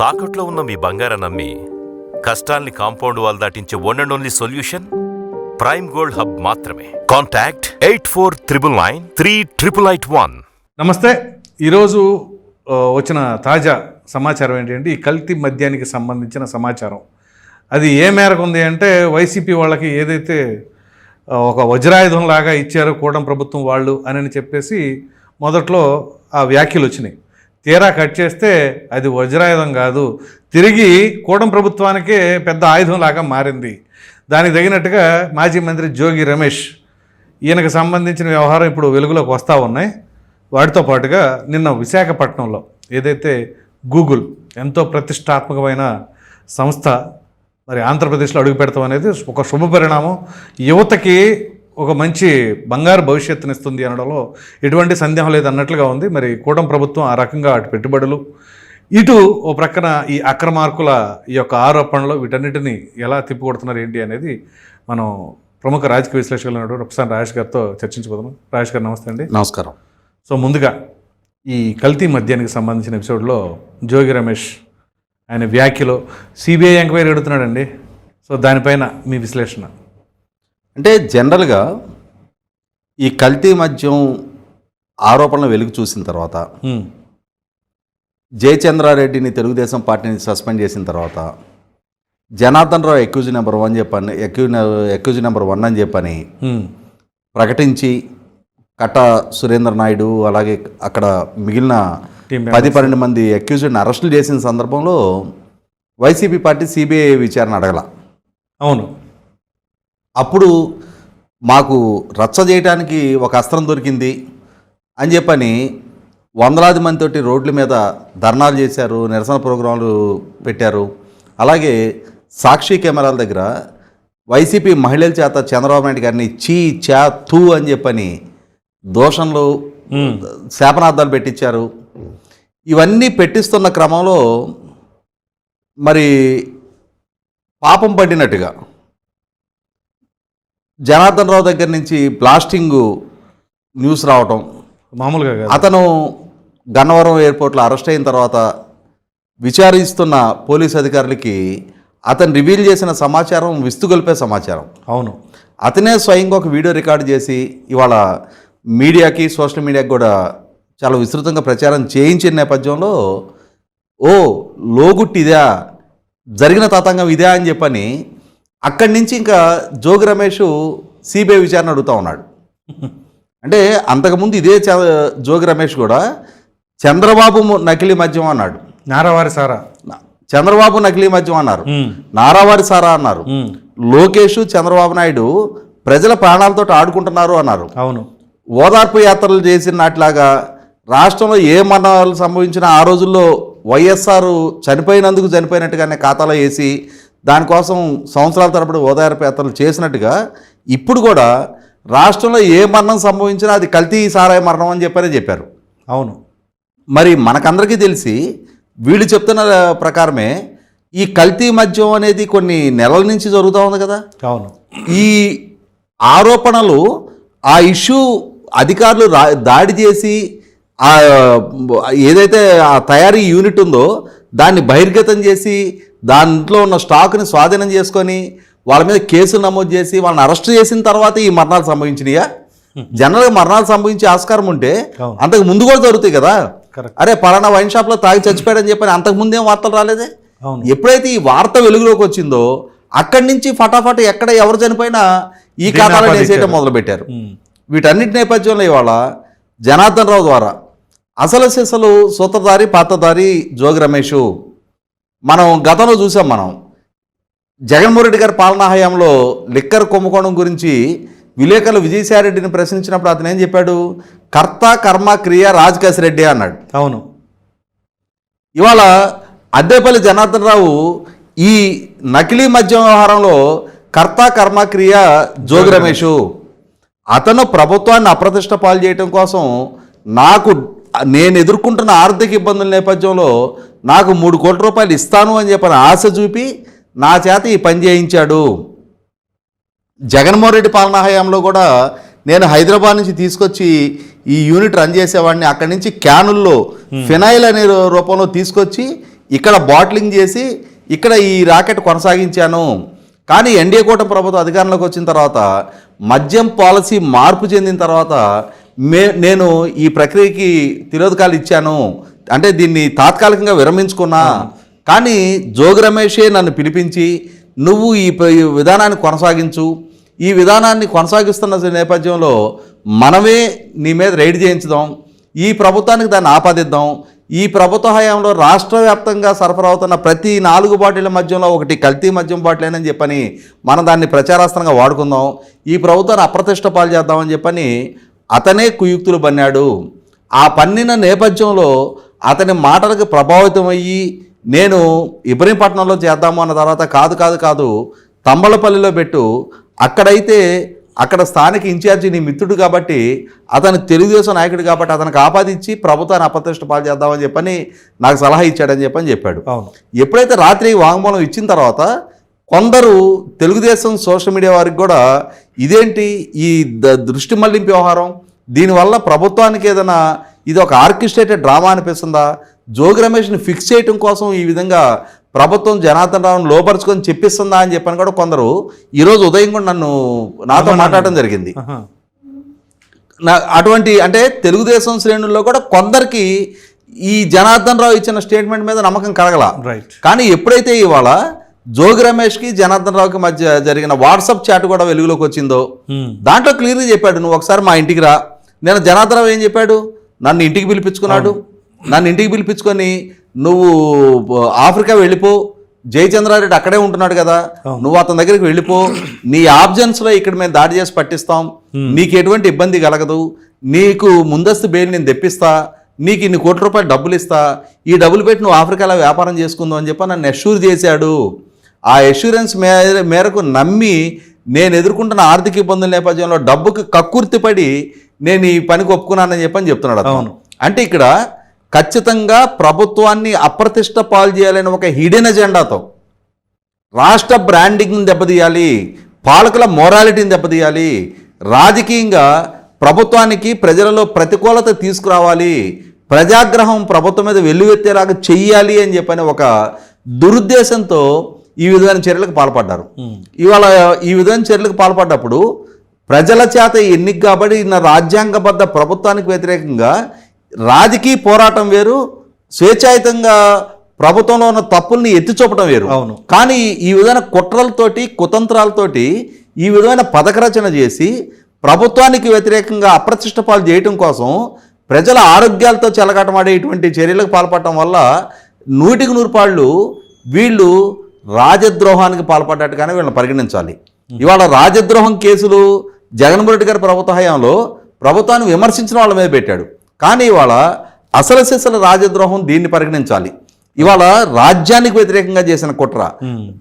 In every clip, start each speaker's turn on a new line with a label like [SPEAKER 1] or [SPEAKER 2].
[SPEAKER 1] తాకట్లో ఉన్న మీ బంగారం నమ్మి కష్టాల్ని compound wall దాటించే one and only solution prime gold hub మాత్రమే. Contact eight four triple nine three triple eight one
[SPEAKER 2] నమస్తే. ఈరోజు వచ్చిన తాజా సమాచారం ఏంటంటే ఈ కల్తీ మద్యానికి సంబంధించిన సమాచారం. అది ఏ మేరకు ఉంది అంటే వైసీపీ వాళ్ళకి ఏదైతే ఒక వజ్రాయుధం లాగా ఇచ్చారో కూడా ప్రభుత్వం వాళ్ళు అని చెప్పేసి మొదట్లో ఆ వ్యాఖ్యలు వచ్చినాయి. తీరా కట్ చేస్తే అది వజ్రాయుధం కాదు. తిరిగి కూటం ప్రభుత్వానికే పెద్ద ఆయుధం లాగా మారింది. దానికి తగినట్టుగా మాజీ మంత్రి జోగి రమేష్ ఈయనకు సంబంధించిన వ్యవహారం ఇప్పుడు వెలుగులోకి వస్తూ ఉన్నాయి. వాటితో పాటుగా నిన్న విశాఖపట్నంలో ఏదైతే గూగుల్ ఎంతో ప్రతిష్టాత్మకమైన సంస్థ మరి ఆంధ్రప్రదేశ్లో అడుగు పెడతాం అనేది ఒక శుభ పరిణామం. యువతకి ఒక మంచి బంగారు భవిష్యత్తునిస్తుంది అనడంలో ఎటువంటి సందేహం లేదు అన్నట్లుగా ఉంది. మరి కూటమి ప్రభుత్వం ఆ రకంగా అటు పెట్టుబడులు ఇటు ఓ ప్రక్కన ఈ అక్రమార్కుల ఈ యొక్క ఆరోపణలు వీటన్నిటిని ఎలా తిప్పికొడుతున్నారు ఏంటి అనేది మనం ప్రముఖ రాజకీయ విశ్లేషకులు అయినటువంటి ప్రొఫెసర్ రాజేష్ గారితో చర్చించుకుందాం. రాజేష్ గారు నమస్తే అండి.
[SPEAKER 3] నమస్కారం.
[SPEAKER 2] సో ముందుగా ఈ కల్తీ మద్యానికి సంబంధించిన ఎపిసోడ్లో జోగి రమేష్ ఆయన వ్యాఖ్యలో సిబిఐ ఎంక్వైరీ అడుగుతున్నాడండి. సో దానిపైన మీ విశ్లేషణ.
[SPEAKER 3] అంటే జనరల్గా ఈ కల్తీ మద్యం ఆరోపణలు వెలుగు చూసిన తర్వాత. జయచంద్రారెడ్డిని తెలుగుదేశం పార్టీని సస్పెండ్ చేసిన తర్వాత Janardhan Rao accused number one చెప్పని ఎక్యూ ఎక్యూజ్ నెంబర్ వన్ అని చెప్పని. ప్రకటించి కట్ట సురేంద్ర నాయుడు అలాగే అక్కడ మిగిలిన. పది పన్నెండు మంది అక్యూజ్ని అరెస్టులు చేసిన సందర్భంలో వైసీపీ పార్టీ సిబిఐ విచారణ అడగల
[SPEAKER 2] అవును
[SPEAKER 3] అప్పుడు మాకు రచ్చ చేయడానికి ఒక అస్త్రం దొరికింది అని చెప్పని వందలాది మందితోటి రోడ్ల మీద ధర్నాలు చేశారు నిరసన ప్రోగ్రాంలు పెట్టారు అలాగే సాక్షి కెమెరాల దగ్గర వైసీపీ మహిళల చేత చంద్రబాబు నాయుడు గారిని చీ చా తూ అని చెప్పని దోషంలు. శాపనార్థాలు పెట్టించారు ఇవన్నీ పెట్టిస్తున్న క్రమంలో మరి పాపం పడినట్టుగా జనార్దన్ రావు దగ్గర నుంచి బ్లాస్టింగ్ న్యూస్ రావటం.
[SPEAKER 2] మామూలుగా
[SPEAKER 3] అతను గన్నవరం ఎయిర్పోర్ట్లో అరెస్ట్ అయిన తర్వాత విచారిస్తున్న పోలీస్ అధికారులకి అతను రివీల్ చేసిన సమాచారం విస్తుగొల్పే సమాచారం.
[SPEAKER 2] అవును.
[SPEAKER 3] అతనే స్వయంగా ఒక వీడియో రికార్డ్ చేసి ఇవాళ మీడియాకి సోషల్ మీడియాకి కూడా చాలా విస్తృతంగా ప్రచారం చేయించిన నేపథ్యంలో ఓ లోగుట్టి ఇదా జరిగిన తతంగం ఇదే అని చెప్పని అక్కడి నుంచి ఇంకా జోగి రమేష్ సిబిఐ విచారణ అడుగుతా ఉన్నాడు. అంటే అంతకుముందు ఇదే జోగి రమేష్ కూడా చంద్రబాబు నకిలీ మద్యం అన్నాడు.
[SPEAKER 2] నారావారి సారా?
[SPEAKER 3] చంద్రబాబు నకిలీ మద్యం అన్నారు. నారావారి సారా అన్నారు. లోకేష్ చంద్రబాబు నాయుడు ప్రజల ప్రాణాలతో ఆడుకుంటున్నారు అన్నారు.
[SPEAKER 2] అవును.
[SPEAKER 3] ఓదార్పు యాత్రలు చేసిన నాటిలాగా రాష్ట్రంలో ఏ మరణాలు సంభవించినా ఆ రోజుల్లో వైఎస్ఆర్ చనిపోయినందుకు చనిపోయినట్టుగానే ఖాతాలో వేసి దానికోసం సంవత్సరాల తరబడి ఓదార్పు యాత్రలు చేసినట్టుగా ఇప్పుడు కూడా రాష్ట్రంలో ఏ మరణం సంభవించినా అది కల్తీ సారాయ మరణం అని చెప్పని చెప్పారు.
[SPEAKER 2] అవును.
[SPEAKER 3] మరి మనకందరికీ తెలిసి వీళ్ళు చెప్తున్న ప్రకారమే ఈ కల్తీ మద్యం అనేది కొన్ని నెలల నుంచి జరుగుతూ ఉంది కదా?
[SPEAKER 2] అవును.
[SPEAKER 3] ఈ ఆరోపణలు ఆ ఇష్యూ అధికారులు రా దాడి చేసి ఏదైతే ఆ తయారీ యూనిట్ ఉందో దాన్ని బహిర్గతం చేసి దాంట్లో ఉన్న స్టాక్ని స్వాధీనం చేసుకొని వాళ్ళ మీద కేసులు నమోదు చేసి వాళ్ళని అరెస్ట్ చేసిన తర్వాత ఈ మరణాలు సంభవించినాయా జనరల్గా మరణాలు సంభవించే ఆస్కారం ఉంటే. అంతకు ముందు కూడా జరుగుతాయి కదా అరే పలానా వైన్ షాప్లో తాగి చచ్చిపోయాడని చెప్పని అంతకు ముందేం వార్తలు రాలేదే ఎప్పుడైతే ఈ వార్త వెలుగులోకి వచ్చిందో అక్కడి నుంచి ఫటాఫట్ ఎక్కడ ఎవరు చనిపోయినా ఈ ఖాతాలో. వేసేయటం మొదలుపెట్టారు. వీటన్నిటి నేపథ్యంలో ఇవాళ జనార్దన్ రావు ద్వారా అసలు సిసలు సూత్రధారి పాత్రధారి జోగి రమేష్ మనం గతంలో చూసాం మనం. జగన్మోహన్ రెడ్డి గారి పాలనా హయాంలో లిక్కర్ కుంభకోణం గురించి విలేకరులు విజయసాయిరెడ్డిని ప్రశ్నించినప్పుడు అతను ఏం చెప్పాడు? కర్త కర్మ క్రియ రాజకేశ్ రెడ్డి అన్నాడు.
[SPEAKER 2] అవును.
[SPEAKER 3] ఇవాళ అద్దెపల్లి జనార్దన్ రావు ఈ నకిలీ మద్యం వ్యవహారంలో కర్త కర్మ క్రియ జోగి రమేష్. అతను ప్రభుత్వాన్ని అప్రతిష్ట పాలు చేయటం కోసం నాకు నేను ఎదుర్కొంటున్న ఆర్థిక ఇబ్బందుల నేపథ్యంలో నాకు మూడు కోట్ల రూపాయలు ఇస్తాను అని చెప్పని ఆశ చూపి నా చేత ఈ పని చేయించాడు. జగన్మోహన్ రెడ్డి పాలనా హయాంలో కూడా నేను హైదరాబాద్ నుంచి తీసుకొచ్చి ఈ యూనిట్ రన్ చేసేవాడిని. అక్కడి నుంచి క్యానుల్లో ఫినాయిల్ అనే రూపంలో తీసుకొచ్చి ఇక్కడ బాట్లింగ్ చేసి ఇక్కడ ఈ రాకెట్ కొనసాగించాను. కానీ ఎన్డీఏ కూటమి ప్రభుత్వం అధికారంలోకి వచ్చిన తర్వాత మద్యం పాలసీ మార్పు చెందిన తర్వాత మే నేను ఈ ప్రక్రియకి తిరోధకాలు ఇచ్చాను. అంటే దీన్ని తాత్కాలికంగా విరమించుకున్నా. కానీ జోగి రమేషే నన్ను పిలిపించి నువ్వు ఈ విధానాన్ని కొనసాగించు. ఈ విధానాన్ని కొనసాగిస్తున్న నేపథ్యంలో మనమే నీ మీద రైడ్ చేయించుదాం. ఈ ప్రభుత్వానికి దాన్ని ఆపాదిద్దాం. ఈ ప్రభుత్వ హయాంలో రాష్ట్ర వ్యాప్తంగా సరఫరా అవుతున్న ప్రతి నాలుగు బాటిళ్ళ మధ్యలో ఒకటి కల్తీ మద్యం బాటిలేనని చెప్పని మనం దాన్ని ప్రచారాస్త్రంగా వాడుకుందాం. ఈ ప్రభుత్వాన్ని అప్రతిష్ట పాలు చేద్దామని చెప్పని అతనే కుయుక్తులు పన్నాడు ఆ పన్నిన నేపథ్యంలో అతని మాటలకు ప్రభావితం అయ్యి నేను ఇబ్రహీంపట్నంలో చేద్దాము అన్న తర్వాత కాదు కాదు కాదు తంబలపల్లిలో పెట్టు. అక్కడైతే అక్కడ స్థానిక ఇన్ఛార్జి నీ మిత్రుడు కాబట్టి అతను తెలుగుదేశం నాయకుడు కాబట్టి అతనికి ఆపాదించి ప్రభుత్వాన్ని అప్రతిష్ట పాలు చేద్దామని చెప్పని నాకు సలహా ఇచ్చాడని చెప్పని చెప్పాడు. ఎప్పుడైతే రాత్రి వాంగ్మూలం ఇచ్చిన తర్వాత కొందరు తెలుగుదేశం సోషల్ మీడియా వారికి కూడా ఇదేంటి ఈ ద- దృష్టి మళ్ళింపు వ్యవహారం? దీనివల్ల ప్రభుత్వానికి ఏదైనా ఇది ఒక ఆర్కిస్ట్రేటెడ్ డ్రామా అనిపిస్తుందా? జోగి రమేష్ని ఫిక్స్ చేయటం కోసం ఈ విధంగా ప్రభుత్వం జనార్దన్ రావును లోపరుచుకొని చెప్పిస్తుందా అని చెప్పని కూడా కొందరు ఈరోజు ఉదయం కూడా నన్ను నాతో మాట్లాడడం జరిగింది. నా అటువంటి అంటే తెలుగుదేశం శ్రేణుల్లో కూడా కొందరికి ఈ జనార్దన్ రావు ఇచ్చిన స్టేట్మెంట్ మీద నమ్మకం కలగల. కానీ ఎప్పుడైతే ఇవాళ జోగి రమేష్కి జనార్దన్ రావుకి మధ్య జరిగిన వాట్సాప్ చాట్ కూడా వెలుగులోకి వచ్చిందో. దాంట్లో క్లియర్గా చెప్పాడు నువ్వు ఒకసారి మా ఇంటికి రా. నేను జనార్దన్ రావు ఏం చెప్పాడు? నన్ను ఇంటికి పిలిపించుకున్నాడు. నన్ను ఇంటికి పిలిపించుకొని నువ్వు ఆఫ్రికా వెళ్ళిపో. జయచంద్రారెడ్డి అక్కడే ఉంటున్నాడు కదా. నువ్వు అతని దగ్గరికి వెళ్ళిపో. నీ ఆబ్జెన్స్లో ఇక్కడ మేము దాడి చేసి పట్టిస్తాం. నీకు ఎటువంటి ఇబ్బంది కలగదు. నీకు ముందస్తు బెయిల్ నేను తెప్పిస్తా. నీకు ఇన్ని కోట్ల రూపాయలు డబ్బులు ఇస్తా. ఈ డబ్బులు పెట్టి నువ్వు ఆఫ్రికాలో వ్యాపారం చేసుకుందాం అని చెప్పి నన్ను అష్యూర్ చేశాడు. ఆ అష్యూరెన్స్ మేరకు నమ్మి నేను ఎదుర్కొంటున్న ఆర్థిక ఇబ్బందుల నేపథ్యంలో డబ్బుకి కక్కుర్తిపడి నేను ఈ పనికి ఒప్పుకున్నానని చెప్పని చెప్తున్నాడు.
[SPEAKER 2] అవును.
[SPEAKER 3] అంటే ఇక్కడ ఖచ్చితంగా ప్రభుత్వాన్ని అప్రతిష్ట పాలు చేయాలని ఒక హిడెన్ ఎజెండాతో రాష్ట్ర బ్రాండింగ్ని దెబ్బతీయాలి పాలకుల మొరాలిటీని దెబ్బతీయాలి రాజకీయంగా ప్రభుత్వానికి ప్రజలలో ప్రతికూలత తీసుకురావాలి ప్రజాగ్రహం ప్రభుత్వం మీద వెల్లువెత్తేలాగా చెయ్యాలి అని చెప్పని ఒక దురుద్దేశంతో ఈ విధమైన చర్యలకు పాల్పడ్డారు ఇవాళ ఈ విధమైన చర్యలకు పాల్పడ్డప్పుడు ప్రజల చేత ఎన్నిక కాబట్టి నా రాజ్యాంగబద్ధ ప్రభుత్వానికి వ్యతిరేకంగా రాజకీయ పోరాటం వేరు స్వేచ్ఛాయుతంగా ప్రభుత్వంలో ఉన్న తప్పుల్ని ఎత్తి చూపడం వేరు.
[SPEAKER 2] అవును.
[SPEAKER 3] కానీ ఈ విధమైన కుట్రలతోటి కుతంత్రాలతోటి ఈ విధమైన పథక రచన చేసి ప్రభుత్వానికి వ్యతిరేకంగా అప్రతిష్ట పాలు చేయటం కోసం ప్రజల ఆరోగ్యాలతో చెలగాటమాడేటువంటి చర్యలకు పాల్పడటం వల్ల నూటికి నూరు పాళ్ళు వీళ్ళు రాజద్రోహానికి పాల్పడ్డట్టుగానే వీళ్ళని పరిగణించాలి. ఇవాళ రాజద్రోహం కేసులు జగన్మోహన్ రెడ్డి గారి ప్రభుత్వ హయాంలో ప్రభుత్వాన్ని విమర్శించిన వాళ్ళ మీద పెట్టాడు. కానీ ఇవాళ అసలు సిసల రాజద్రోహం దీన్ని పరిగణించాలి. ఇవాళ రాజ్యానికి వ్యతిరేకంగా చేసిన కుట్ర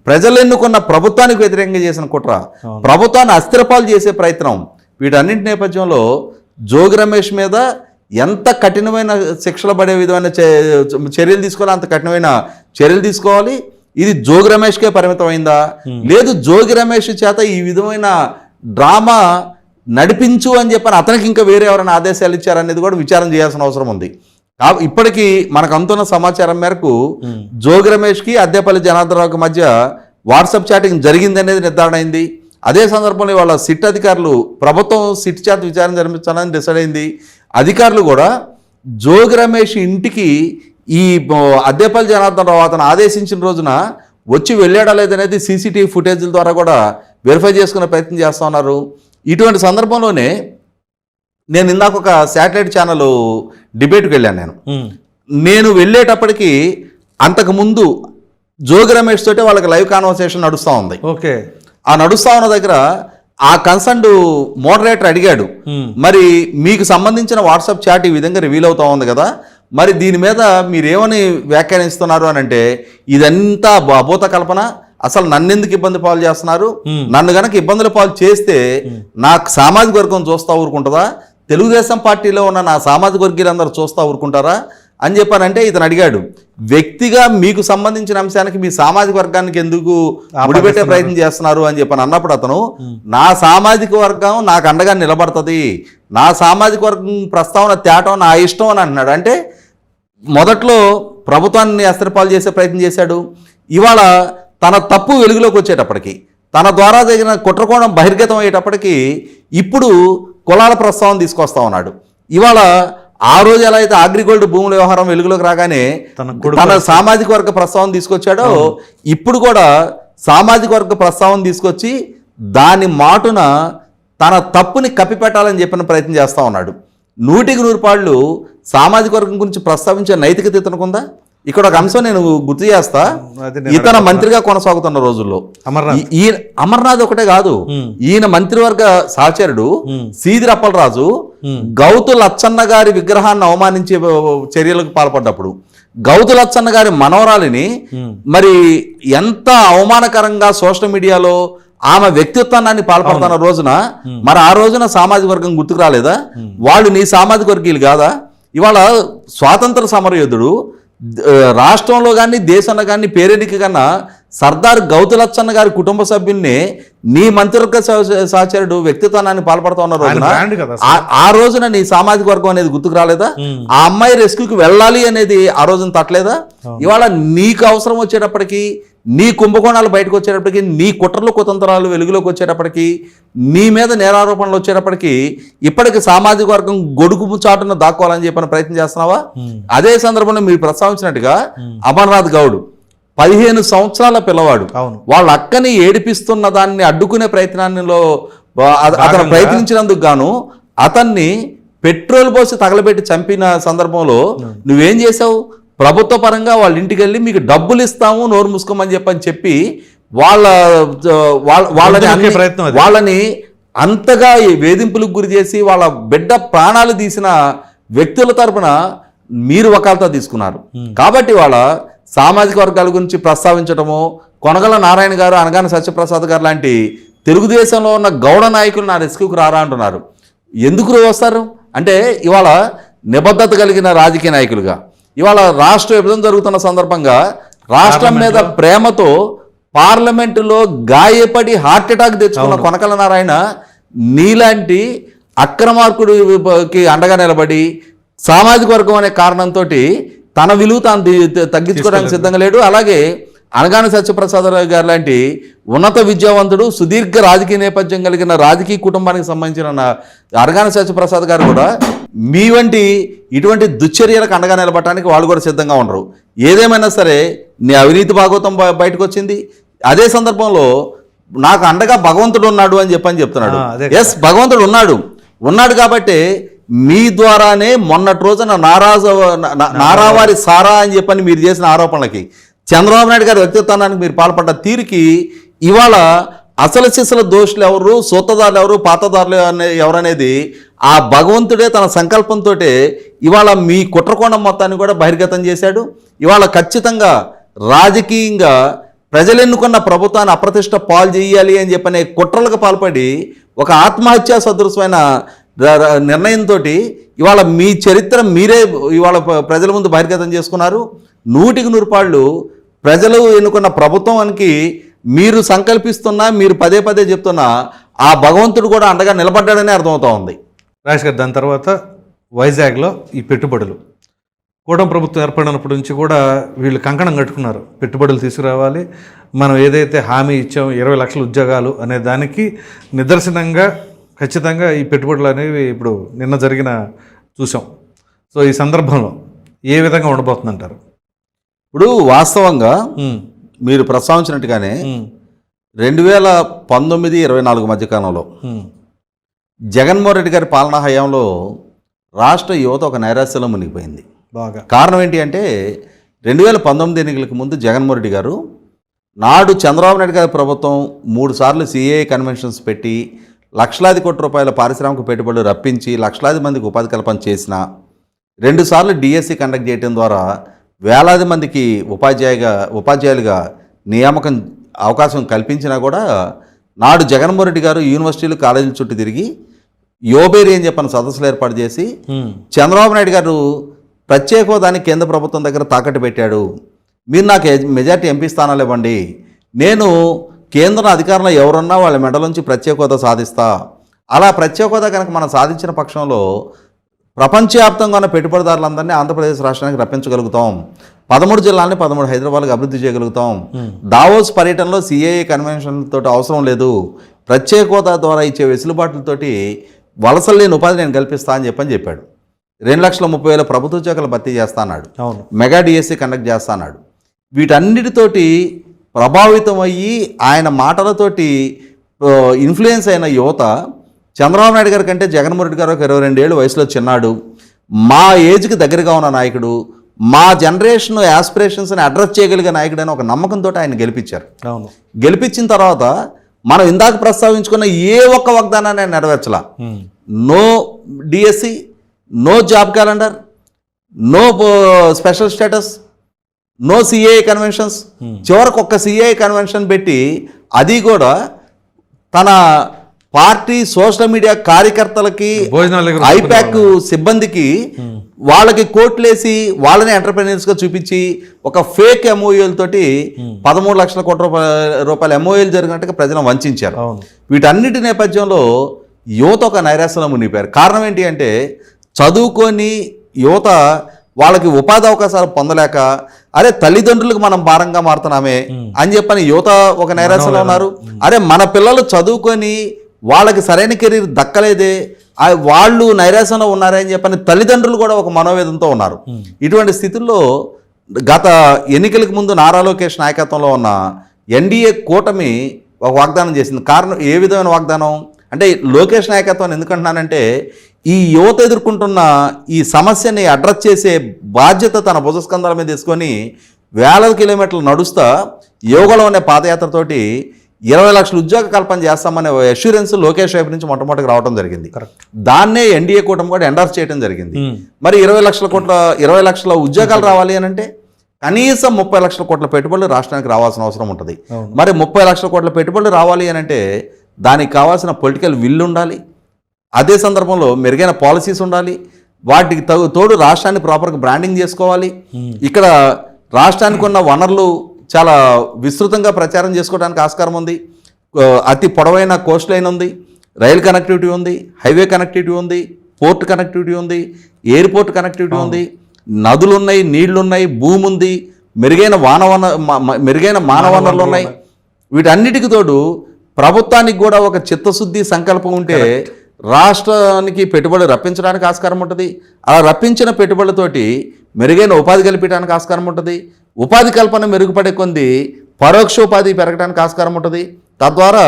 [SPEAKER 3] ప్రజలు ఎన్నుకున్న ప్రభుత్వానికి వ్యతిరేకంగా చేసిన కుట్ర ప్రభుత్వాన్ని అస్థిరపాలు చేసే ప్రయత్నం వీటన్నింటి నేపథ్యంలో జోగి రమేష్ మీద ఎంత కఠినమైన శిక్షలు పడే విధమైన చర్యలు తీసుకోవాలి అంత కఠినమైన చర్యలు తీసుకోవాలి. ఇది జోగి రమేష్కే పరిమితమైందా? లేదు జోగి రమేష్ చేత ఈ విధమైన డ్రామా నడిపించు అని చెప్పని అతనికి ఇంకా వేరే ఎవరైనా ఆదేశాలు ఇచ్చారనేది కూడా విచారం చేయాల్సిన అవసరం ఉంది. ఇప్పటికీ మనకు అందుతున్న సమాచారం మేరకు జోగి రమేష్కి అద్దెపల్లి జనార్దనరావుకి మధ్య వాట్సాప్ చాటింగ్ జరిగింది అనేది నిర్ధారణ అయింది. అదే సందర్భంలో వాళ్ళ సిట్ అధికారులు ప్రభుత్వం సిట్ చేత విచారణ జరిపించాలని డిసైడ్ అయింది. అధికారులు కూడా జోగి రమేష్ ఇంటికి ఈ అద్దెపల్లి జనార్దన్ రావు అతను ఆదేశించిన రోజున వచ్చి వెళ్ళాడా లేదనేది సీసీటీవీ ఫుటేజ్ల ద్వారా కూడా వెరిఫై చేసుకునే ప్రయత్నం చేస్తూ ఉన్నారు. ఇటువంటి సందర్భంలోనే నేను ఇందాక ఒక శాటిలైట్ ఛానల్ డిబేట్కి వెళ్ళాను నేను.
[SPEAKER 2] ఉమ్.
[SPEAKER 3] నేను వెళ్ళేటప్పటికి అంతకుముందు జోగి రమేష్ తోటే వాళ్ళకి లైవ్ కాన్వర్సేషన్ నడుస్తూ ఉంది.
[SPEAKER 2] ఓకే.
[SPEAKER 3] ఆ నడుస్తా ఉన్న దగ్గర ఆ కన్సర్న్డ్ మోడరేటర్ అడిగాడు
[SPEAKER 2] Hmm.
[SPEAKER 3] మరి మీకు సంబంధించిన వాట్సాప్ చాట్ ఈ విధంగా రివీల్ అవుతా ఉంది కదా? మరి దీని మీద మీరేమని వ్యాఖ్యానిస్తున్నారు? అని అంటే ఇదంతా అభూత కల్పన. అసలు నన్నెందుకు ఇబ్బంది పాలు చేస్తున్నారు? నన్ను గనక ఇబ్బందుల పాలు చేస్తే నాకు సామాజిక వర్గం చూస్తా ఊరుకుంటుందా? తెలుగుదేశం పార్టీలో ఉన్న నా సామాజిక వర్గీయులందరూ చూస్తా ఊరుకుంటారా? అని చెప్పానంటే ఇతను అడిగాడు వ్యక్తిగా మీకు సంబంధించిన అంశానికి మీ సామాజిక వర్గానికి ఎందుకు ముడిపెట్టే ప్రయత్నం చేస్తున్నారు? అని చెప్పని. అన్నప్పుడు అతను నా సామాజిక వర్గం నాకు అండగా నిలబడుతుంది. నా సామాజిక వర్గం ప్రస్తావన తేటం నా ఇష్టం అని అంటున్నాడు. అంటే మొదట్లో ప్రభుత్వాన్ని అస్త్రపాలు చేసే ప్రయత్నం చేశాడు. ఇవాళ తన తప్పు వెలుగులోకి వచ్చేటప్పటికి తన ద్వారా జరిగిన కుట్రకోణం బహిర్గతం అయ్యేటప్పటికి ఇప్పుడు కులాల ప్రస్తావన తీసుకొస్తా ఉన్నాడు. ఇవాళ ఆ రోజు ఎలా అయితే అగ్రిగోల్డ్ భూముల వ్యవహారం వెలుగులోకి రాగానే
[SPEAKER 2] తన
[SPEAKER 3] సామాజిక వర్గ ప్రస్తావన తీసుకొచ్చాడో ఇప్పుడు కూడా సామాజిక వర్గ ప్రస్తావన తీసుకొచ్చి దాని మాటున తన తప్పుని కప్పిపెట్టాలని చెప్పిన ప్రయత్నం చేస్తా ఉన్నాడు. నూటికి నూరు పాళ్ళు సామాజిక వర్గం గురించి ప్రస్తావించే నైతికత ఇతనుకుందా ఇక్కడ ఒక అంశం నేను గుర్తు చేస్తా. ఇతన మంత్రిగా కొనసాగుతున్న రోజుల్లో. ఈయన అమర్నాథ్ ఒకటే కాదు. ఈయన మంత్రివర్గ సహచరుడు సీదిరి అప్పలరాజు గౌతు లచ్చన్న గారి విగ్రహాన్ని అవమానించే చర్యలకు పాల్పడ్డప్పుడు గౌతు లచ్చన్న గారి మనవరాలిని మరి ఎంత అవమానకరంగా సోషల్ మీడియాలో ఆమె వ్యక్తిత్వాన్ని పాల్పడుతున్న రోజున మరి ఆ రోజున సామాజిక వర్గం గుర్తుకు రాలేదా? వాళ్ళు నీ సామాజిక వర్గీయులు కాదా? ఇవాళ స్వాతంత్ర సమరయోధుడు రాష్ట్రంలో కానీ దేశంలో కానీ పేరెనికి కన్నా సర్దార్ గౌతులచ్చన్న గారి కుటుంబ సభ్యుల్ని నీ మంత్రివర్గ సహ- సహచరుడు వ్యక్తిత్వాన్ని పాల్పడుతూ ఉన్న రోజున. ఆ రోజున నీ సామాజిక వర్గం అనేది గుర్తుకు రాలేదా? ఆ అమ్మాయి రెస్క్యూకి వెళ్ళాలి అనేది ఆ రోజున తట్టలేదా? ఇవాళ నీకు అవసరం వచ్చేటప్పటికి నీ కుంభకోణాలు బయటకు వచ్చేటప్పటికి నీ కుట్రలు కుతంత్రాలు వెలుగులోకి వచ్చేటప్పటికి నీ మీద నేరారోపణలు వచ్చేటప్పటికి ఇప్పటికి సామాజిక వర్గం గొడుగు చాటున దాక్కోవాలని చెప్పిన ప్రయత్నం చేస్తున్నావా? అదే సందర్భంలో మీరు ప్రస్తావించినట్టుగా అమర్నాథ్ గౌడ్ పదిహేను సంవత్సరాల పిల్లవాడు. వాళ్ళ అక్కని ఏడిపిస్తున్న దాన్ని అడ్డుకునే అత- అతను ప్రయత్నించినందుకు గాను అతన్ని పెట్రోల్ పోసి తగలబెట్టి చంపిన సందర్భంలో నువ్వేం చేసావు ప్రభుత్వ పరంగా వాళ్ళ ఇంటికి వెళ్ళి మీకు డబ్బులు ఇస్తాము నోరు మూసుకోమని చెప్పని చెప్పి వాళ్ళ వాళ్ళ- వాళ్ళని. వాళ్ళని అంతగా ఈ వేధింపులకు గురి చేసి వాళ్ళ బిడ్డ ప్రాణాలు తీసిన వ్యక్తుల తరపున మీరు వకాలతో తీసుకున్నారు. కాబట్టి వాళ్ళ సామాజిక వర్గాల గురించి ప్రస్తావించడము కొనగల నారాయణ గారు అనగానే సత్యప్రసాద్ గారు లాంటి తెలుగుదేశంలో ఉన్న గౌడ నాయకులు నా రెస్క్యూకి రారా అంటున్నారు. ఎందుకు వస్తారు? అంటే ఇవాళ నిబద్ధత కలిగిన రాజకీయ నాయకులుగా. ఇవాళ రాష్ట్ర విభజన జరుగుతున్న సందర్భంగా రాష్ట్రం మీద ప్రేమతో పార్లమెంటులో గాయపడి హార్ట్ అటాక్ తెచ్చుకున్న కొనకల నారాయణ నీలాంటి అక్రమార్కుడికి అండగా నిలబడి సామాజిక వర్గం అనే కారణంతో తన విలువ తాను తగ్గించుకోవడానికి సిద్ధంగా లేడు. అలాగే అనగాని సత్యప్రసాద్ రావు గారు లాంటి ఉన్నత విద్యావంతుడు సుదీర్ఘ రాజకీయ నేపథ్యం కలిగిన రాజకీయ కుటుంబానికి సంబంధించిన అనగాని సత్యప్రసాద్ గారు కూడా మీ వంటి ఇటువంటి దుశ్చర్యలకు అండగా నిలబడటానికి వాళ్ళు కూడా సిద్ధంగా ఉండరు. ఏదేమైనా సరే నీ అవినీతి భాగవతం బయటకు వచ్చింది అదే సందర్భంలో నాకు అండగా భగవంతుడు ఉన్నాడు అని చెప్పని చెప్తున్నాడు. ఎస్ భగవంతుడు ఉన్నాడు. ఉన్నాడు కాబట్టి మీ ద్వారానే మొన్నటి రోజున నారాజు నారావారి సారా అని చెప్పని మీరు చేసిన ఆరోపణలకి. చంద్రబాబు నాయుడు గారి వ్యక్తిత్వానికి మీరు పాల్పడ్డ తీరుకి ఇవాళ అసలు శిశుల దోషులు ఎవరు సూతదారులు ఎవరు పాతదారులు అనే ఎవరనేది ఆ భగవంతుడే తన సంకల్పంతో ఇవాళ మీ కుట్రకోణం మొత్తాన్ని కూడా బహిర్గతం చేశాడు. ఇవాళ ఖచ్చితంగా రాజకీయంగా ప్రజలు ఎన్నుకున్న ప్రభుత్వాన్ని అప్రతిష్ట పాలు చేయాలి అని చెప్పనే కుట్రలకు పాల్పడి ఒక ఆత్మహత్యా సదృశమైన నిర్ణయంతో ఇవాళ మీ చరిత్ర మీరే ఇవాళ ప్రజల ముందు బహిర్గతం చేసుకున్నారు. నూటికి నూరు పాళ్ళు ప్రజలు ఎన్నుకున్న ప్రభుత్వానికి మీరు సంకల్పిస్తున్నా మీరు పదే పదే చెప్తున్నా ఆ భగవంతుడు కూడా అండగా నిలబడ్డాడని అర్థమవుతా ఉంది.
[SPEAKER 2] రాజేష్ గారు దాని తర్వాత వైజాగ్లో ఈ పెట్టుబడులు. కూటమి ప్రభుత్వం ఏర్పడినప్పటి నుంచి కూడా వీళ్ళు కంకణం కట్టుకున్నారు. పెట్టుబడులు తీసుకురావాలి. మనం ఏదైతే హామీ ఇచ్చామో ఇరవై లక్షల ఉద్యోగాలు అనే దానికి నిదర్శనంగా ఖచ్చితంగా ఈ పెట్టుబడులు అనేవి ఇప్పుడు నిన్న జరిగిన చూసాం. సో ఈ సందర్భంలో ఏ విధంగా ఉండబోతుందంటారు?
[SPEAKER 3] ఇప్పుడు వాస్తవంగా మీరు ప్రస్తావించినట్టుగానే రెండు వేల పంతొమ్మిది ఇరవై నాలుగు మధ్యకాలంలో
[SPEAKER 2] ఉమ్,
[SPEAKER 3] జగన్మోహన్ రెడ్డి గారి పాలనా హయాంలో రాష్ట్ర యువత ఒక నైరాశ్యంలో మునిగిపోయింది.
[SPEAKER 2] బాగా.
[SPEAKER 3] కారణం ఏంటి అంటే రెండు వేల పంతొమ్మిది ఎన్నికలకు ముందు జగన్మోహన్ రెడ్డి గారు నాడు చంద్రబాబు నాయుడు గారి ప్రభుత్వం మూడు సార్లు సిఏ కన్వెన్షన్స్ పెట్టి లక్షలాది కోట్ల రూపాయల పారిశ్రామిక పెట్టుబడులు రప్పించి లక్షలాది మందికి ఉపాధి కల్పన చేసిన రెండుసార్లు డిఎస్సి కండక్ట్ చేయడం ద్వారా వేలాది మందికి ఉపాధ్యాయుగా ఉపాధ్యాయులుగా నియామకం అవకాశం కల్పించినా కూడా నాడు జగన్మోహన్ రెడ్డి గారు యూనివర్సిటీలు కాలేజీల చుట్టూ తిరిగి యోబేరి అని చెప్పిన సదస్సులు ఏర్పాటు చేసి చంద్రబాబు నాయుడు గారు ప్రత్యేక హోదాని కేంద్ర ప్రభుత్వం దగ్గర తాకట్టు పెట్టాడు. మీరు నాకు మెజార్టీ ఎంపీ స్థానాలు ఇవ్వండి. నేను కేంద్రం అధికారంలో ఎవరున్నా వాళ్ళ మెడలోంచి ప్రత్యేక హోదా సాధిస్తా. అలా ప్రత్యేక హోదా కనుక మనం సాధించిన పక్షంలో ప్రపంచవ్యాప్తంగా ఉన్న పెట్టుబడిదారులందరినీ ఆంధ్రప్రదేశ్ రాష్ట్రానికి రప్పించగలుగుతాం. పదమూడు జిల్లాలని పదమూడు హైదరాబాద్కి అభివృద్ధి చేయగలుగుతాం. దావోస్ పర్యటనలో సిఏఏ కన్వెన్షన్ తోటి అవసరం లేదు. ప్రత్యేక హోదా ద్వారా ఇచ్చే వెసులుబాట్లతోటి వలసలు లేని ఉపాధి నేను కల్పిస్తా అని చెప్పని చెప్పాడు. రెండు లక్షల ముప్పై వేల ప్రభుత్వ ఉద్యోగాలు భర్తీ చేస్తా అన్నాడు.
[SPEAKER 2] అవును.
[SPEAKER 3] మెగా డిఎస్సి కండక్ట్ చేస్తా అన్నాడు. వీటన్నిటితోటి ప్రభావితం అయ్యి ఆయన మాటలతోటి ఇన్ఫ్లుయెన్స్ అయిన యువత చంద్రబాబు నాయుడు గారి కంటే జగన్మోహన్ రెడ్డి గారు ఒక ఇరవై రెండేళ్ళు వయసులో చిన్నాడు. మా ఏజ్కి దగ్గరగా ఉన్న నాయకుడు మా జనరేషన్ యాస్పిరేషన్స్ని అడ్రస్ చేయగలిగే నాయకుడు అని ఒక నమ్మకంతో ఆయన గెలిపించారు.
[SPEAKER 2] అవును.
[SPEAKER 3] గెలిపించిన తర్వాత మనం ఇందాక ప్రస్తావించుకున్న ఏ ఒక్క వాగ్దానాన్ని ఆయన నెరవేర్చలా. No DSC no job calendar no special status no CA conventions చివరికి ఒక్క సిఏ కన్వెన్షన్ పెట్టి అది కూడా తన పార్టీ సోషల్ మీడియా కార్యకర్తలకి ఐపాక్ సిబ్బందికి వాళ్ళకి కోట్లేసి వాళ్ళని ఎంటర్ప్రెన్యూర్స్గా చూపించి ఒక ఫేక్ తోటి పదమూడు లక్షల కోట్ల రూపాయల రూపాయల ఎంఓయూలు జరిగినట్టుగా ప్రజలను వంచారు వీటన్నిటి నేపథ్యంలో యువత ఒక నైరాశ్యంలో మునిగిపోయారు. కారణం ఏంటి అంటే చదువుకొని యువత వాళ్ళకి ఉపాధి అవకాశాలు పొందలేక అరే తల్లిదండ్రులకు మనం భారంగా మారుతున్నామే అని చెప్పని యువత ఒక నైరాశ్యంలో ఉన్నారు. అరే మన పిల్లలు చదువుకొని వాళ్ళకి సరైన కెరీర్ దక్కలేదే వాళ్ళు నైరాశ్యంలో ఉన్నారే అని చెప్పని తల్లిదండ్రులు కూడా ఒక మనోవేదంతో ఉన్నారు. ఇటువంటి స్థితుల్లో గత ఎన్నికలకు ముందు నారా లోకేష్ నాయకత్వంలో ఉన్న ఎన్డీఏ కూటమి ఒక వాగ్దానం చేసింది. కారణం ఏ విధమైన వాగ్దానం? అంటే లోకేష్ నాయకత్వాన్ని ఎందుకంటున్నానంటే ఈ యువత ఎదుర్కొంటున్న ఈ సమస్యని అడ్రస్ చేసే బాధ్యత తన భుజస్కంధాల మీద తీసుకొని వేల కిలోమీటర్లు నడుస్తా యోగలో అనే పాదయాత్రతోటి ఇరవై లక్షల ఉద్యోగ కల్పన చేస్తామనే అష్యూరెన్స్ లోకేష్ వైపు నుంచి మొట్టమొదటికి రావడం జరిగింది.
[SPEAKER 2] కరెక్ట్
[SPEAKER 3] దాన్నే ఎన్డీఏ కూటమి కూడా ఎండార్స్ చేయడం జరిగింది.
[SPEAKER 2] ఉమ్.
[SPEAKER 3] మరి ఇరవై లక్షల కోట్ల ఇరవై లక్షల ఉద్యోగాలు రావాలి అని అంటే కనీసం ముప్పై లక్షల కోట్ల పెట్టుబడులు రాష్ట్రానికి రావాల్సిన అవసరం ఉంటుంది. మరి ముప్పై లక్షల కోట్ల పెట్టుబడులు రావాలి అని అంటే దానికి కావాల్సిన పొలిటికల్ విల్ ఉండాలి. అదే సందర్భంలో మెరుగైన పాలసీస్ ఉండాలి. వాటికి తోడు రాష్ట్రాన్ని ప్రాపర్గా బ్రాండింగ్ చేసుకోవాలి. ఇక్కడ రాష్ట్రానికి ఉన్న వనరులు చాలా విస్తృతంగా ప్రచారం చేసుకోవడానికి ఆస్కారం ఉంది. అతి పొడవైన కోస్ట్ లైన్ ఉంది. రైల్ కనెక్టివిటీ ఉంది. హైవే కనెక్టివిటీ ఉంది. పోర్ట్ కనెక్టివిటీ ఉంది. ఎయిర్పోర్ట్ కనెక్టివిటీ ఉంది. నదులు ఉన్నాయి నీళ్ళు ఉన్నాయి భూమి ఉంది మెరుగైన వానవన మెరుగైన మానవ వనరులు ఉన్నాయి. వీటన్నిటికి తోడు ప్రభుత్వానికి కూడా ఒక చిత్తశుద్ధి సంకల్పం ఉంటే రాష్ట్రానికి పెట్టుబడులు రప్పించడానికి ఆస్కారం ఉంటుంది. అలా రప్పించిన పెట్టుబడులతోటి మెరుగైన ఉపాధి కల్పించడానికి ఆస్కారం ఉంటుంది. ఉపాధి కల్పన మెరుగుపడే కొంది పరోక్ష ఉపాధి పెరగడానికి ఆస్కారం ఉంటుంది. తద్వారా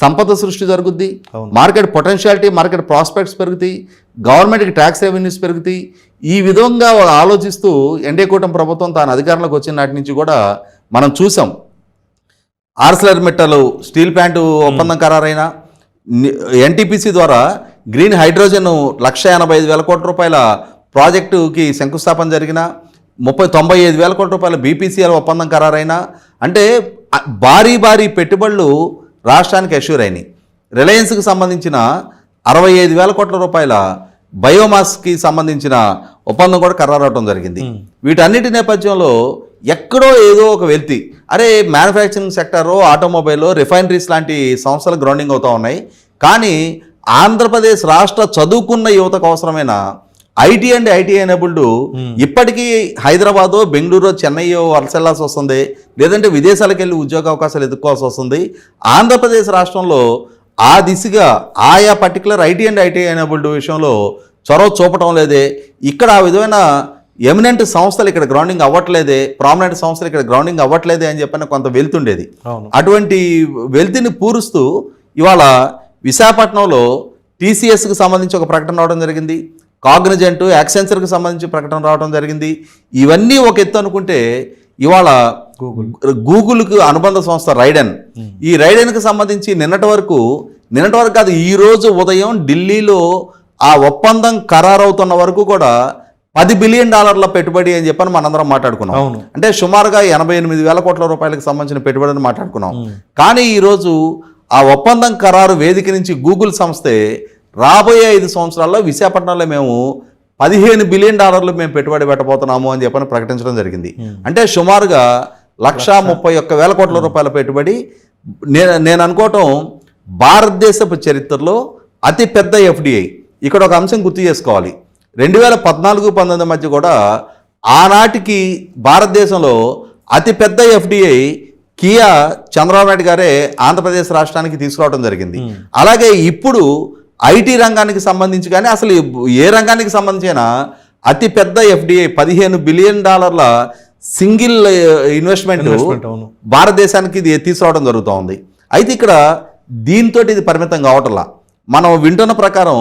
[SPEAKER 3] సంపద సృష్టి జరుగుద్ది. మార్కెట్ పొటెన్షియాలిటీ మార్కెట్ ప్రాస్పెక్ట్స్ పెరుగుతాయి. గవర్నమెంట్కి ట్యాక్స్ రెవెన్యూస్ పెరుగుతాయి. ఈ విధంగా ఆలోచిస్తూ ఎన్డీఏ కూటమి ప్రభుత్వం తాను అధికారంలోకి వచ్చిన నాటి నుంచి కూడా మనం చూసాం. ఆర్సలర్ మెట్టలు స్టీల్ ప్లాంట్ ఒప్పందం ఖరారైన ఎన్టీపీసీ ద్వారా గ్రీన్ హైడ్రోజన్ లక్ష ఎనభై ఐదు వేల కోట్ల రూపాయల ప్రాజెక్టుకి శంకుస్థాపన జరిగిన ముప్పై తొంభై ఐదు వేల కోట్ల రూపాయల బీపీసీఎల్ ఒప్పందం ఖరారైన అంటే భారీ భారీ పెట్టుబడులు రాష్ట్రానికి అష్యూర్ అయినాయి. రిలయన్స్కి సంబంధించిన అరవై ఐదు వేల కోట్ల రూపాయల బయోమాస్కి సంబంధించిన ఒప్పందం కూడా ఖరారవడం జరిగింది. వీటన్నిటి నేపథ్యంలో ఎక్కడో ఏదో ఒక వెళ్తి అరే మ్యానుఫ్యాక్చరింగ్ సెక్టారు ఆటోమొబైల్ రిఫైనరీస్ లాంటి సంస్థలు గ్రౌండింగ్ అవుతా ఉన్నాయి. కానీ ఆంధ్రప్రదేశ్ రాష్ట్ర చదువుకున్న యువతకు అవసరమైన ఐటీ అండ్ ఐటీ ఎనేబుల్డ్ ఇప్పటికీ హైదరాబాదు బెంగళూరు చెన్నైయో వలస వెళ్ళాల్సి వస్తుంది. లేదంటే విదేశాలకు వెళ్ళి ఉద్యోగ అవకాశాలు ఎదుర్కోవాల్సి వస్తుంది. ఆంధ్రప్రదేశ్ రాష్ట్రంలో ఆ దిశగా ఆయా particular IT and IT enabled విషయంలో చొరవ చూపటం లేదే. ఇక్కడ ఆ విధమైన ఎమినెంట్ సంస్థలు ఇక్కడ గ్రౌండింగ్ అవ్వట్లేదే ప్రామినెంట్ సంస్థలు ఇక్కడ గ్రౌండింగ్ అవ్వట్లేదే అని చెప్పిన కొంత వెళ్తుండేది. అటువంటి వెల్తిని పూరుస్తూ ఇవాళ విశాఖపట్నంలో టీసీఎస్కి సంబంధించి ఒక ప్రకటన రావడం జరిగింది. కాగ్నిజెంట్ యాక్సెన్సర్కి సంబంధించి ప్రకటన రావడం జరిగింది. ఇవన్నీ ఒక ఎత్తు అనుకుంటే ఇవాళ
[SPEAKER 2] గూగుల్
[SPEAKER 3] గూగుల్కి అనుబంధ సంస్థ రైడెన్ ఈ రైడెన్కి సంబంధించి నిన్నటి వరకు నిన్నటి వరకు కాదు ఈ రోజు ఉదయం ఢిల్లీలో ఆ ఒప్పందం ఖరారవుతున్న వరకు కూడా పది బిలియన్ డాలర్ల పెట్టుబడి అని చెప్పని మనందరం మాట్లాడుకున్నాం. అంటే సుమారుగా ఎనభై ఎనిమిది వేల కోట్ల రూపాయలకు సంబంధించిన పెట్టుబడిని మాట్లాడుకున్నాం. కానీ ఈరోజు ఆ ఒప్పందం ఖరారు వేదిక నుంచి గూగుల్ సంస్థే రాబోయే ఐదు సంవత్సరాల్లో విశాఖపట్నంలో మేము పదిహేను బిలియన్ డాలర్లు మేము పెట్టుబడి పెట్టబోతున్నాము అని చెప్పని ప్రకటించడం జరిగింది. అంటే సుమారుగా లక్షా ముప్పై ఒక్క వేల కోట్ల రూపాయల పెట్టుబడి నేను నేను అనుకోవటం భారతదేశపు చరిత్రలో అతి పెద్ద ఎఫ్డిఐ. ఇక్కడ ఒక అంశం గుర్తు చేసుకోవాలి. రెండు వేల పద్నాలుగు పంతొమ్మిది మధ్య కూడా ఆనాటికి భారతదేశంలో అతిపెద్ద ఎఫ్డిఐ కియా చంద్రబాబు నాయుడు గారే ఆంధ్రప్రదేశ్ రాష్ట్రానికి తీసుకురావడం జరిగింది. అలాగే ఇప్పుడు ఐటీ రంగానికి సంబంధించి కానీ అసలు ఏ రంగానికి సంబంధించిన అతి పెద్ద ఎఫ్డిఐ పదిహేను బిలియన్ డాలర్ల సింగిల్ ఇన్వెస్ట్మెంట్. భారతదేశానికి ఇది తీసుకురావడం జరుగుతూ ఉంది. అయితే ఇక్కడ దీంతో ఇది పరిమితం కావటంలా. మనం వింటున్న ప్రకారం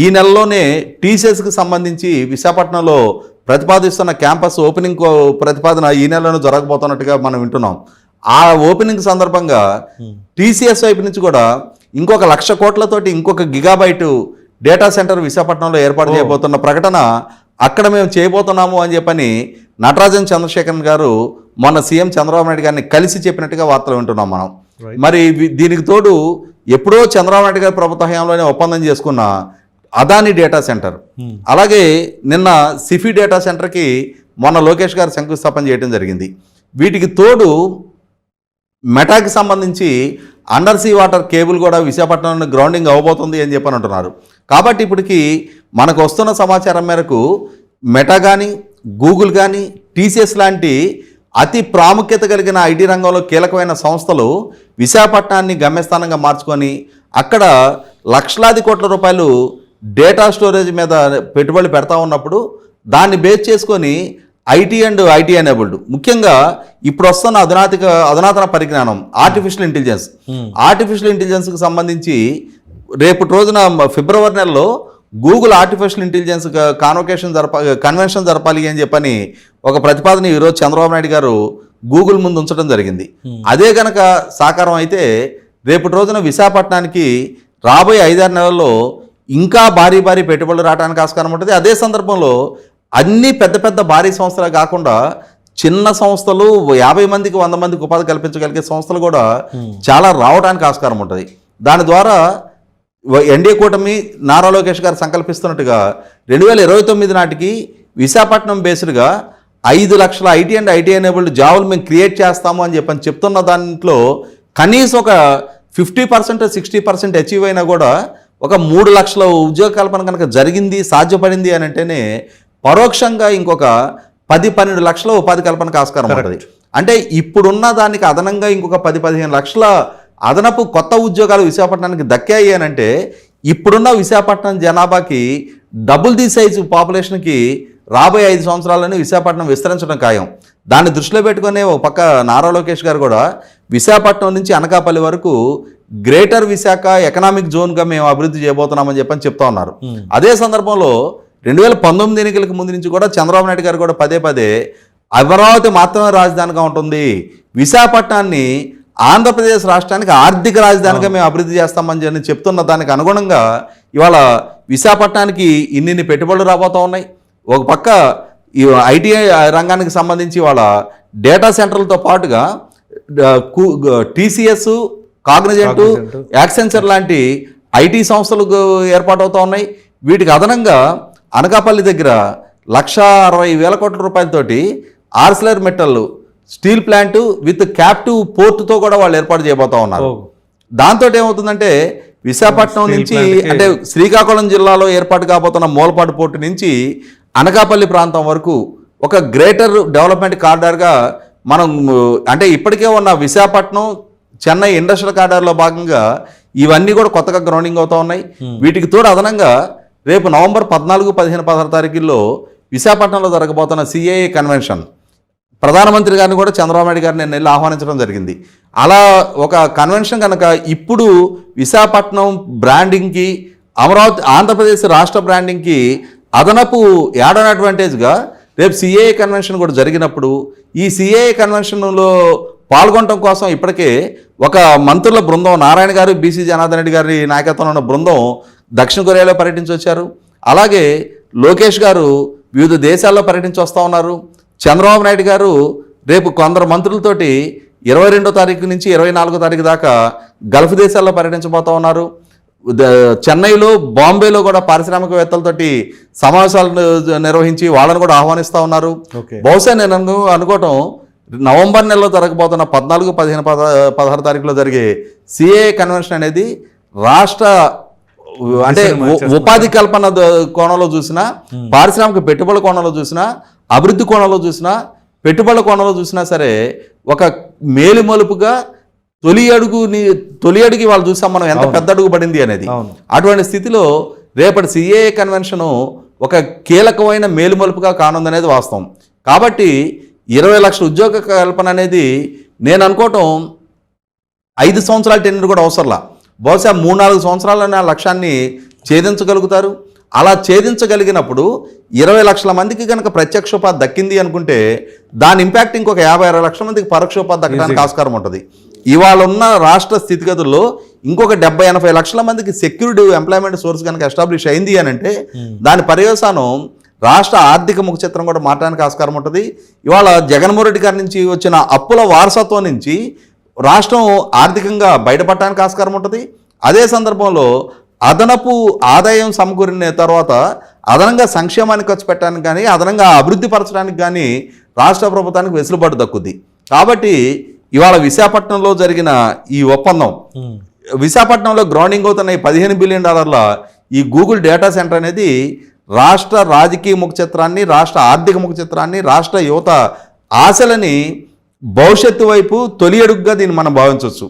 [SPEAKER 3] ఈ నెలలోనే టీసీఎస్కి సంబంధించి విశాఖపట్నంలో ప్రతిపాదిస్తున్న క్యాంపస్ ఓపెనింగ్ ప్రతిపాదన ఈ నెలలోనే జరగబోతున్నట్టుగా మనం వింటున్నాం. ఆ ఓపెనింగ్ సందర్భంగా టీసీఎస్ వైపు నుంచి కూడా ఇంకొక లక్ష కోట్లతోటి ఇంకొక గిగాబైట్ డేటా సెంటర్ విశాఖపట్నంలో ఏర్పాటు చేయబోతున్న ప్రకటన అక్కడ మేము చేయబోతున్నాము అని చెప్పని నటరాజన్ చంద్రశేఖరన్ గారు మొన్న సీఎం చంద్రబాబు నాయుడు గారిని కలిసి చెప్పినట్టుగా వార్తలు వింటున్నాం మనం. మరి దీనికి తోడు ఎప్పుడో చంద్రబాబు నాయుడు గారి ప్రభుత్వ హయాంలోనే ఒప్పందం చేసుకున్న అదాని డేటా సెంటర్. అలాగే నిన్న సిఫీ డేటా సెంటర్కి మొన్న లోకేష్ గారు శంకుస్థాపన చేయడం జరిగింది. వీటికి తోడు మెటాకి సంబంధించి అండర్ సీ వాటర్ కేబుల్ కూడా విశాఖపట్నం గ్రౌండింగ్ అవ్వబోతుంది అని చెప్పని అంటున్నారు. కాబట్టి ఇప్పటికి మనకు వస్తున్న సమాచారం మేరకు మెటా కానీ గూగుల్ కానీ టీసీఎస్ లాంటి అతి ప్రాముఖ్యత కలిగిన ఐటీ రంగంలో కీలకమైన సంస్థలు విశాఖపట్నాన్ని గమ్యస్థానంగా మార్చుకొని అక్కడ లక్షలాది కోట్ల రూపాయలు డేటా స్టోరేజ్ మీద పెట్టుబడులు పెడతా ఉన్నప్పుడు దాన్ని బేస్ చేసుకొని ఐటీ అండ్ ఐటీ ఎనేబుల్డ్. ముఖ్యంగా ఇప్పుడు వస్తున్న అధునాతిక అధునాతన పరిజ్ఞానం ఆర్టిఫిషియల్ ఇంటెలిజెన్స్ ఆర్టిఫిషియల్ ఇంటెలిజెన్స్కి సంబంధించి రేపటి రోజున ఫిబ్రవరి నెలలో గూగుల్ ఆర్టిఫిషియల్ ఇంటెలిజెన్స్ కాన్వకేషన్ జరప కన్వెన్షన్ జరపాలి అని చెప్పని ఒక ప్రతిపాదన ఈరోజు చంద్రబాబు నాయుడు గారు గూగుల్ ముందు ఉంచడం జరిగింది. అదే గనక సాకారం అయితే రేపటి రోజున విశాఖపట్నానికి రాబోయే ఐదారు నెలల్లో ఇంకా భారీ భారీ పెట్టుబడులు రావడానికి ఆస్కారం ఉంటుంది. అదే సందర్భంలో అన్ని పెద్ద పెద్ద భారీ సంస్థలే కాకుండా చిన్న సంస్థలు యాభై మందికి వంద మందికి ఉపాధి కల్పించగలిగే సంస్థలు కూడా చాలా రావడానికి ఆస్కారం ఉంటుంది. దాని ద్వారా ఎన్డీఏ కూటమి నారా లోకేష్ గారు సంకల్పిస్తున్నట్టుగా రెండు వేల ఇరవై తొమ్మిది నాటికి విశాఖపట్నం బేస్డ్గా ఐదు లక్షల ఐటీ అండ్ ఐటీ ఎనేబుల్డ్ జాబులు మేము క్రియేట్ చేస్తాము అని చెప్పని చెప్తున్న దాంట్లో కనీసం ఒక fifty percent sixty percent achieve అయినా కూడా ఒక మూడు లక్షల ఉద్యోగ కల్పన కనుక జరిగింది సాధ్యపడింది అని అంటేనే పరోక్షంగా ఇంకొక పది పన్నెండు లక్షల ఉపాధి కల్పనకు ఆస్కారం ఉంటుంది. అంటే ఇప్పుడున్న దానికి అదనంగా ఇంకొక పది పదిహేను లక్షల అదనపు కొత్త ఉద్యోగాలు విశాఖపట్నానికి దక్కాయి అని అంటే ఇప్పుడున్న విశాఖపట్నం జనాభాకి డబుల్ ది సైజు పాపులేషన్కి రాబోయే ఐదు సంవత్సరాల్లోనే విశాఖపట్నం విస్తరించడం ఖాయం. దాన్ని దృష్టిలో పెట్టుకునే ఒక పక్క నారా లోకేష్ గారు కూడా విశాఖపట్నం నుంచి అనకాపల్లి వరకు గ్రేటర్ విశాఖ ఎకనామిక్ జోన్గా మేము అభివృద్ధి చేయబోతున్నామని చెప్పని చెప్తా ఉన్నారు. అదే సందర్భంలో రెండు వేల పంతొమ్మిది ఎన్నికలకు ముందు నుంచి కూడా చంద్రబాబు నాయుడు గారు కూడా పదే పదే అమరావతి మాత్రమే రాజధానిగా ఉంటుంది. విశాఖపట్నాన్ని ఆంధ్రప్రదేశ్ రాష్ట్రానికి ఆర్థిక రాజధానిగా మేము అభివృద్ధి చేస్తామని చెప్తున్న దానికి అనుగుణంగా ఇవాళ విశాఖపట్నానికి ఇన్నిన్ని పెట్టుబడులు రాబోతూ ఉన్నాయి. ఒక పక్క ఈ ఐటీ రంగానికి సంబంధించి వాళ్ళ డేటా సెంటర్లతో పాటుగా టీసీఎస్ కాగ్నిజెంట్. యాక్సెన్సర్ లాంటి ఐటీ సంస్థలు ఏర్పాటవుతూ ఉన్నాయి. వీటికి అదనంగా అనకాపల్లి దగ్గర లక్ష అరవై వేల కోట్ల రూపాయలతోటి Arcelor Mittal steel plant with captive పోర్టుతో కూడా వాళ్ళు ఏర్పాటు చేయబోతా ఉన్నారు. దాంతో ఏమవుతుందంటే విశాఖపట్నం నుంచి అంటే శ్రీకాకుళం జిల్లాలో ఏర్పాటు కాబోతున్న మూలపాటు పోర్టు నుంచి అనకాపల్లి ప్రాంతం వరకు ఒక గ్రేటర్ డెవలప్మెంట్ కారిడార్గా మనం అంటే ఇప్పటికే ఉన్న విశాఖపట్నం చెన్నై ఇండస్ట్రియల్ కారిడార్లో భాగంగా ఇవన్నీ కూడా కొత్తగా గ్రౌండింగ్ అవుతా ఉన్నాయి. వీటికి తోడు అదనంగా రేపు నవంబర్ పద్నాలుగు పదిహేను పదహారు తారీఖుల్లో విశాఖపట్నంలో జరగబోతున్న సిఏఏ కన్వెన్షన్ ప్రధానమంత్రి గారిని కూడా చంద్రబాబు నాయుడు గారిని నేను వెళ్ళి ఆహ్వానించడం జరిగింది. అలా ఒక కన్వెన్షన్ కనుక ఇప్పుడు విశాఖపట్నం బ్రాండింగ్కి అమరావతి ఆంధ్రప్రదేశ్ రాష్ట్ర బ్రాండింగ్కి అదనపు యాడ్ అన్ అడ్వాంటేజ్గా రేపు సిఏఏ కన్వెన్షన్ కూడా జరిగినప్పుడు ఈ సిఏఏ కన్వెన్షన్లో పాల్గొనడం కోసం ఇప్పటికే ఒక మంత్రుల బృందం నారాయణ గారు బీసీ జనార్దన్ రెడ్డి గారి నాయకత్వంలో ఉన్న బృందం దక్షిణ కొరియాలో పర్యటించి వచ్చారు. అలాగే లోకేష్ గారు వివిధ దేశాల్లో పర్యటించి వస్తూ ఉన్నారు. చంద్రబాబు నాయుడు గారు రేపు కొందరు మంత్రులతోటి ఇరవై రెండో తారీఖు నుంచి ఇరవై నాలుగో తారీఖు దాకా గల్ఫ్ దేశాల్లో పర్యటించబోతా ఉన్నారు. చెన్నైలో బాంబేలో కూడా పారిశ్రామికవేత్తలతోటి సమావేశాలు నిర్వహించి వాళ్ళని కూడా ఆహ్వానిస్తూ ఉన్నారు. బహుశా నేను అను అనుకోవటం నవంబర్ నెలలో జరగబోతున్న పద్నాలుగు పదిహేను పద పదహారు తారీఖులో జరిగే సిఏ కన్వెన్షన్ అనేది రాష్ట్ర అంటే ఉపాధి కల్పన కోణంలో చూసినా పారిశ్రామిక పెట్టుబడుల కోణంలో చూసినా అభివృద్ధి కోణంలో చూసినా పెట్టుబడుల కోణంలో చూసినా సరే ఒక మేలుమలుపుగా తొలి అడుగుని తొలి అడుగు వాళ్ళు చూసాం మనం ఎంత పెద్ద అడుగు పడింది అనేది. అటువంటి స్థితిలో రేపటి సిఏఏ కన్వెన్షను ఒక కీలకమైన మేలుమలుపుగా కానుందనేది వాస్తవం. కాబట్టి ఇరవై లక్షల ఉద్యోగ కల్పన అనేది నేను అనుకోవటం ఐదు సంవత్సరాల టెన్యూర్ కూడా అవసరంలా. బహుశా మూడు నాలుగు సంవత్సరాలనే ఆ లక్ష్యాన్ని ఛేదించగలుగుతారు. అలా ఛేదించగలిగినప్పుడు ఇరవై లక్షల మందికి కనుక ప్రత్యక్షోపాధి దక్కింది అనుకుంటే దాని ఇంపాక్ట్ ఇంకొక యాభై అరవై లక్షల మందికి పరోక్షోపాధి దక్కడానికి ఆస్కారం ఉంటుంది. ఇవాళ ఉన్న రాష్ట్ర స్థితిగతుల్లో ఇంకొక డెబ్బై ఎనభై లక్షల మందికి సెక్యూరిటీ ఎంప్లాయ్మెంట్ సోర్స్ కనుక ఎస్టాబ్లిష్ అయింది అని అంటే దాని పర్యవసానం రాష్ట్ర ఆర్థిక ముఖ చిత్రం కూడా మారడానికి ఆస్కారం ఉంటుంది. ఇవాళ జగన్మోహన్ రెడ్డి గారి నుంచి వచ్చిన అప్పుల వారసత్వం నుంచి రాష్ట్రం ఆర్థికంగా బయటపడటానికి ఆస్కారం ఉంటుంది. అదే సందర్భంలో అదనపు ఆదాయం సమకూరిన తర్వాత అదనంగా సంక్షేమానికి ఖర్చు పెట్టడానికి కానీ అదనంగా అభివృద్ధి పరచడానికి కానీ రాష్ట్ర ప్రభుత్వానికి వెసులుబాటు దక్కుద్ది. కాబట్టి ఇవాళ విశాఖపట్నంలో జరిగిన ఈ ఒప్పందం విశాఖపట్నంలో గ్రౌండింగ్ అవుతున్న ఈ పదిహేను బిలియన్ డాలర్ల ఈ గూగుల్ డేటా సెంటర్ అనేది రాష్ట్ర రాజకీయ ముఖ చిత్రాన్ని రాష్ట్ర ఆర్థిక ముఖ చిత్రాన్ని రాష్ట్ర యువత ఆశలని భవిష్యత్తు వైపు తొలి అడుగుగా దీన్ని మనం భావించవచ్చు.